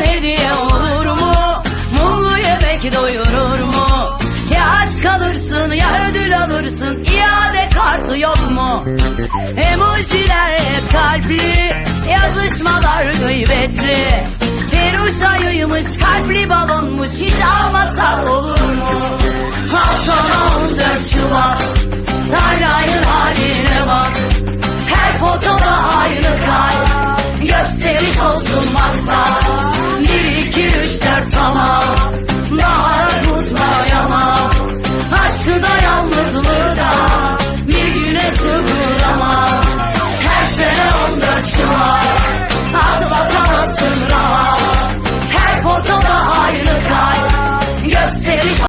Çiçekçi hediye olur mu? Mumlu yemek doyurur mu? Ya aç kalırsın ya ödül alırsın iade kartı yok mu? Emojiler hep kalpli yazışmalar gıybetli Peruşayıymış kalpli balonmuş hiç almasak olur mu? Al sana 14 Şubat Sarayın haline bak Her fotoda aynı kalp Gösteriş olsun maksat